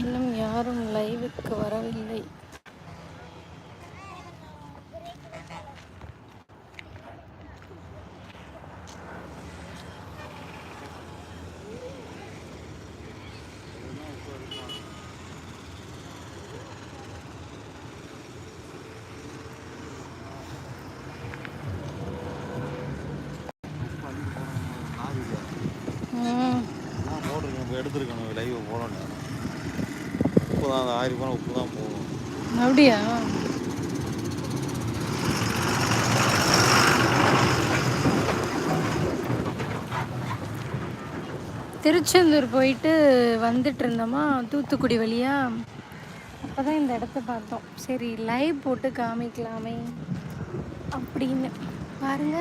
இன்னும் யாரும் லைவுக்கு வரவில்லை. எடுத்துருக்கணும் லைவ் போடணும். உப்பு தான் அந்த ஆயிரம் உப்பு தான் போகும். அப்படியா? திருச்செந்தூர் போயிட்டு வந்துட்டு இருந்தோமா தூத்துக்குடி வழியா? அப்போ தான் இந்த இடத்த பார்த்தோம். சரி லைவ் போட்டு காமிக்கலாமே அப்படின்னு. பாருங்க.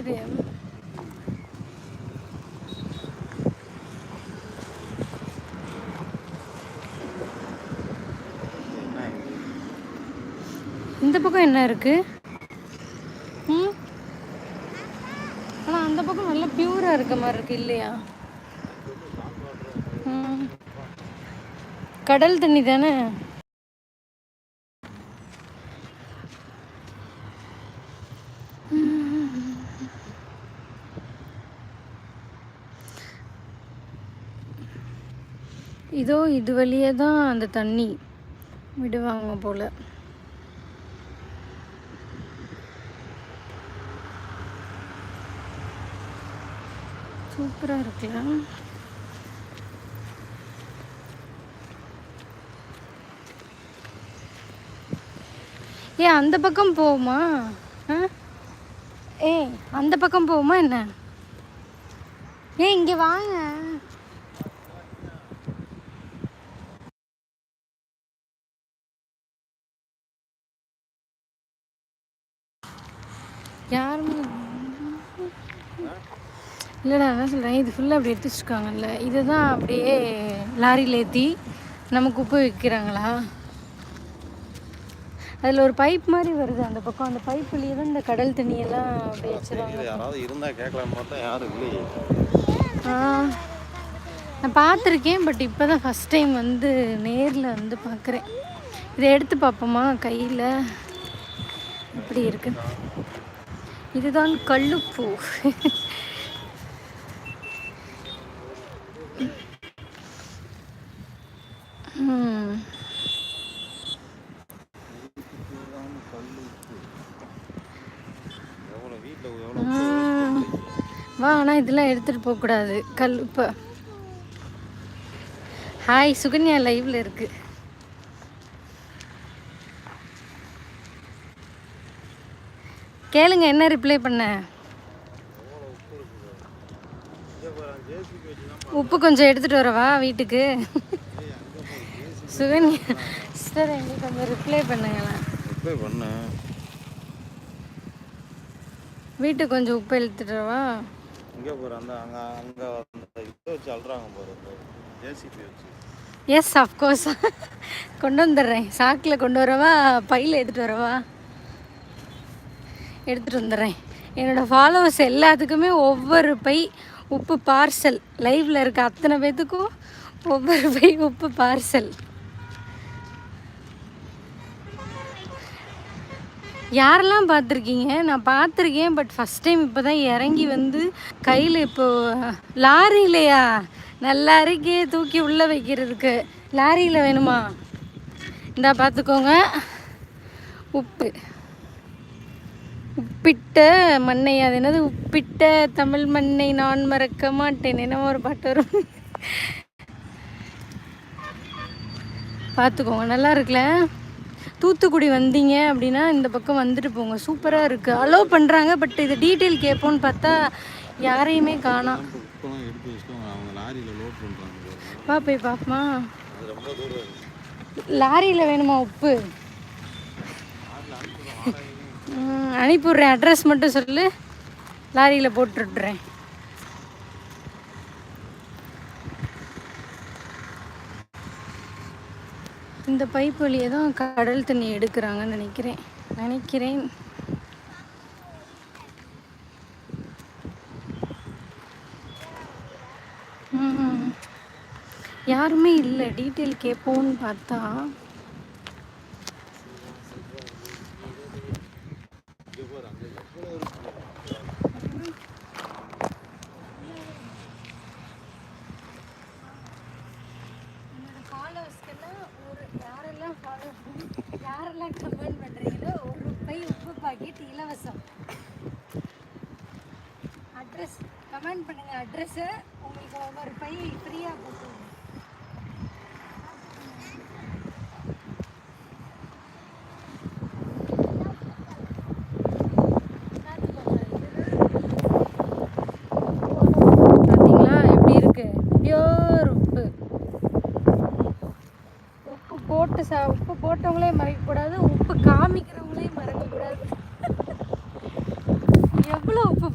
இது இந்த பக்கம் என்ன இருக்கு? ம்? ஆனால் அந்த பக்கம் நல்லா பியூராக இருக்க மாதிரி இருக்கு இல்லையா? கடல் தண்ணி தானே? இதோ இது வழியே தான் அந்த தண்ணி விடுவாங்க போல. சூப்பராக இருக்குல்ல? ஏ அந்த பக்கம் போகுமா ஏ அந்த பக்கம் போகுமா என்ன? ஏ இங்கே வாங்க யாருமே இல்லைடா அதான் சொல்கிறேன் இது ஃபுல்லாக அப்படி எடுத்து வச்சுருக்காங்கல்ல. இதை தான் அப்படியே லாரியில் ஏற்றி நமக்கு உப்பு விற்கிறாங்களா அதில் ஒரு பைப் மாதிரி வருது அந்த பக்கம். அந்த பைப் வழியே தான் இந்த கடல் தண்ணியெல்லாம் அப்படியே வச்சுருவாங்க. யாராவது இருந்தால் கேட்கலான்னு பார்த்தா யாரும் இல்லையே ஆ. நான் பார்த்துருக்கேன் பட் இப்போ தான் ஃபஸ்ட் டைம் வந்து நேரில் வந்து பார்க்குறேன். இதை எடுத்து பார்ப்போமா? கையில். எப்படி இருக்கு. இதுதான் கல்லுப்பூ ம் எவ்வளோ வீட்டில் எவ்வளோ ம். வா ஆனால் இதெல்லாம் எடுத்துகிட்டு போகக்கூடாது. கல் இப்போ. ஹாய் சுகன்யா லைவில் இருக்கு. கேளுங்க என்ன ரிப்ளை பண்ண? உப்பு கொஞ்சம் எடுத்துட்டு வரவா வீட்டுக்கு? சுகன்யா சிஸ்டர் எங்களுக்கு கொஞ்சம் ரிப்ளை பண்ணுங்களேன். ரிப்ளை பண்ணேன் வீட்டுக்கு கொஞ்சம் உப்பு எடுத்துட்டு வரவா இங்கே போகிற அந்த அங்கே அங்கே இதை வச்சு அழுறாங்க அந்த ஜேசிபி வச்சு. எஸ் அஃப்கோர்ஸ் கொண்டு வந்துடுறேன். சாக்கில் கொண்டு வரவா? பையில் எடுத்துகிட்டு வரவா? எடுத்துகிட்டு வந்துடுறேன். என்னோடய ஃபாலோவர்ஸ் எல்லாத்துக்குமே ஒவ்வொரு பை உப்பு பார்சல் லைவில் இருக்க அத்தனை பேத்துக்கும் ஒவ்வொரு பை உப்பு பார்சல் யாரெல்லாம் பார்த்துருக்கீங்க? நான் பார்த்துருக்கேன் பட் ஃபஸ்ட் டைம் இப்போ தான் இறங்கி வந்து கையில் இப்போ இல்லையா நல்லா இருக்கே தூக்கி உள்ளே வைக்கிறதுக்கு. லாரியில் வேணுமா? இந்தா பார்த்துக்கோங்க. உப்பு. உப்பிட்ட மண்ணை அது என்னது? உப்பிட்ட தமிழ் மண்ணை நான் மறக்க மாட்டேன். என்னமோ ஒரு பாட்டு வரும்? பார்த்துக்கோங்க. நல்லா இருக்குல்ல? தூத்துக்குடி வந்தீங்க அப்படின்னா இந்த பக்கம் வந்துட்டு போங்க. சூப்பராக இருக்குது அலோவ் பண்ணுறாங்க பட் இது டீட்டெயில் கேட்போன்னு பார்த்தா யாரையுமே காணாம் உப்பெல்லாம் லாரியில் வா போய் பாப்பமா. லாரியில் வேணுமா உப்பு? அனுப்பிவிட்றேன். அட்ரஸ் மட்டும் சொல்லு. லாரியில் போட்டுவிட்றேன் இந்த பைப் வழியே தான் கடல் தண்ணி எடுக்கிறாங்கன்னு நினைக்கிறேன். நினைக்கிறேன். யாருமே இல்லை. டீட்டெயில் கேட்போம்னு பார்த்தா யாரெல்லாம் கமெண்ட் பண்ணுறீங்களோ ஒரு பை உப்பு பாக்கெட் இலவசம். அட்ரஸ் கமெண்ட் பண்ணுங்கள் அட்ரஸ்ஸு உங்களுக்கு ஒவ்வொரு பை ஃப்ரீயாக கொடுத்துருவோம். பார்த்தீங்களா எப்படி இருக்குது ஐயோ! ச உப்பு போட்டவங்களே மறக்கக்கூடாது உப்பு காமிக்கிறவங்களே மறக்கக்கூடாது. எவ்வளோ உப்பு